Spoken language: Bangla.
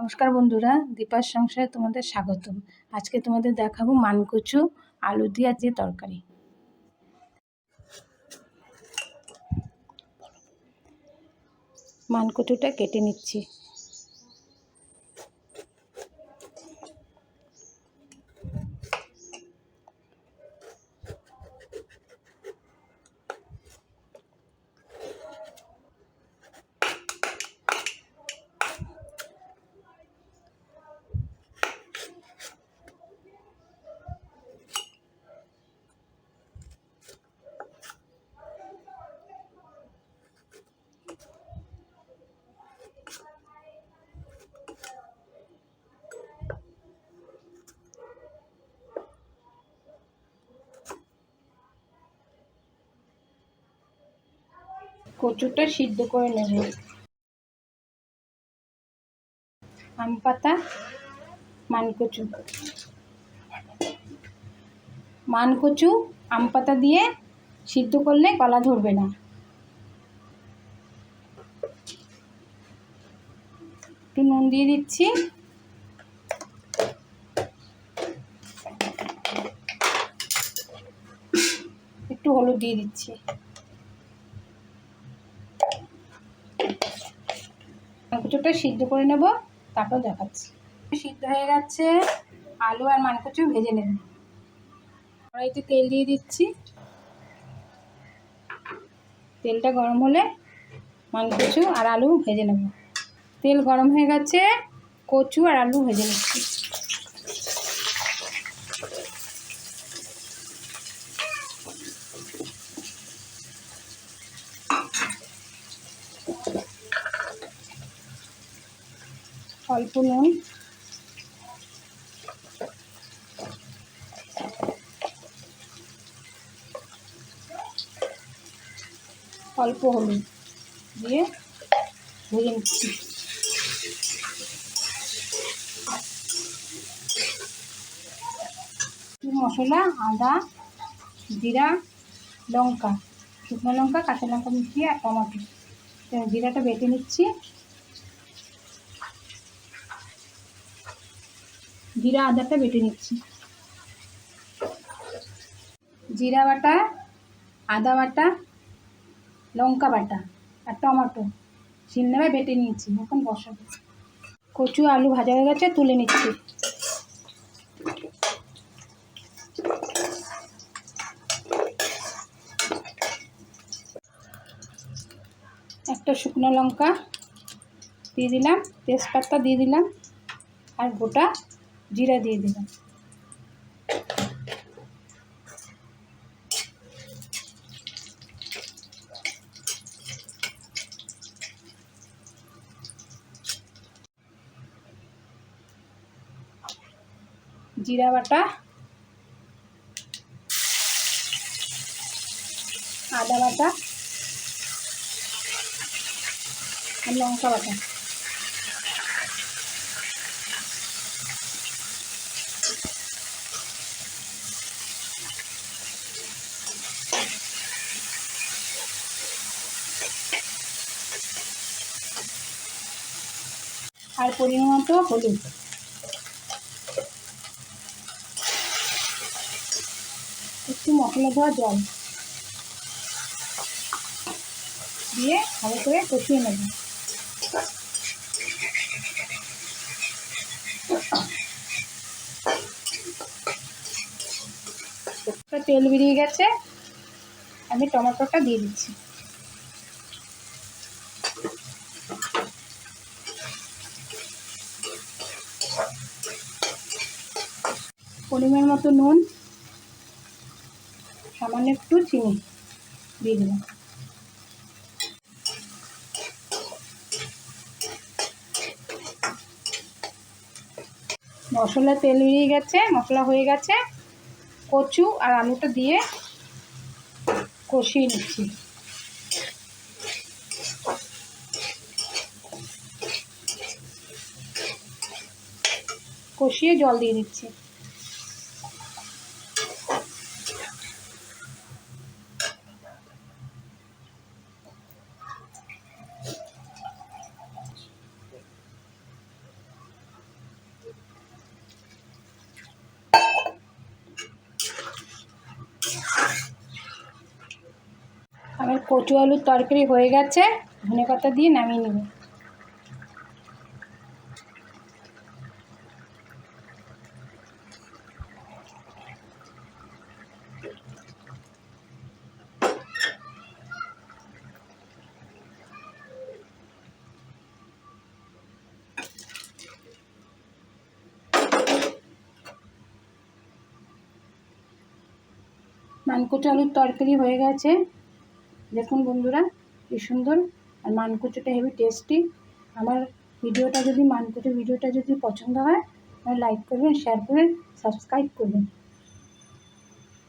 নমস্কার বন্ধুরা দীপার সংসারে তোমাদের স্বাগতম। আজকে তোমাদের দেখাবো মানকচু আলু দিয়ে যে তরকারি। মানকচুটা কেটে নিচ্ছি। কচুটা সিদ্ধ করে নেব। আম পাতা মানকচু মানকচু আম পাতা দিয়ে সিদ্ধ করলে কলা ধরবে না। একটু নুন দিয়ে দিচ্ছি। একটু হলুদ দিয়ে দিচ্ছি। মানকচুটা সিদ্ধ করে নেব, তারপর দেখাচ্ছি। সিদ্ধ হয়ে গেছে, আলু আর মানকচু ভেজে নেব। কড়াইতে তেল দিয়ে দিচ্ছি। তেলটা গরম হলে মানকুচু আর আলু ভেজে নেব। তেল গরম হয়ে গেছে, কচু আর আলু ভেজে নিচ্ছি। অল্প নুন। অল্প হলুদ দিয়ে ভেজে নিচ্ছি। মশলা, আদা, জিরা, লঙ্কা। শুকনো লঙ্কা, কাঁচা লঙ্কা মিশিয়ে আর টমাটো। জিরাটা বেটে নিচ্ছি। জিরা আদাটা বেটে নিচ্ছি। জিরা বাটা, আদা বাটা, লঙ্কা বাটা আর টমেটো শিলনোড়ায় বেটে নিয়েছি, এখন বসাবো। কচু আলু ভাজা হয়ে গেছে, তুলে নিচ্ছি। একটা শুকনো লঙ্কা দিয়ে দিলাম, তেজপাতা দিয়ে দিলাম আর গোটা জিরা দিয়ে দিলাম। জিরা বাটা আদা বাটা আর লঙ্কা বাটা। আর পরিমাণ মতো হলুদ। একটু মশলা ধোয়া জল। দিয়ে ভালো করে কষিয়ে নেব। তেল বেরিয়ে গেছে। আমি টমেটোটা দিয়ে দিচ্ছি। পরিমাণ মতো নুন, সামান্য একটু চিনি দিয়ে দিলাম মশলা তেল হয়ে গেছে, মশলা হয়ে গেছে। কচু আর আলুটা দিয়ে কষিয়ে নিচ্ছি। কষিয়ে জল দিয়ে দিচ্ছি। কচু আলুর তরকারি হয়ে গেছে। ধনে পাতা দিয়ে নামিয়ে নেব। মানকচু আলুর তরকারি হয়ে গেছে। দেখুন বন্ধুরা, কি সুন্দর আর মানকুচুটা হেভি টেস্টি আমার ভিডিওটা যদি মানকচু ভিডিওটা যদি পছন্দ হয়, তাহলে লাইক করবেন শেয়ার করবেন সাবস্ক্রাইব করবেন।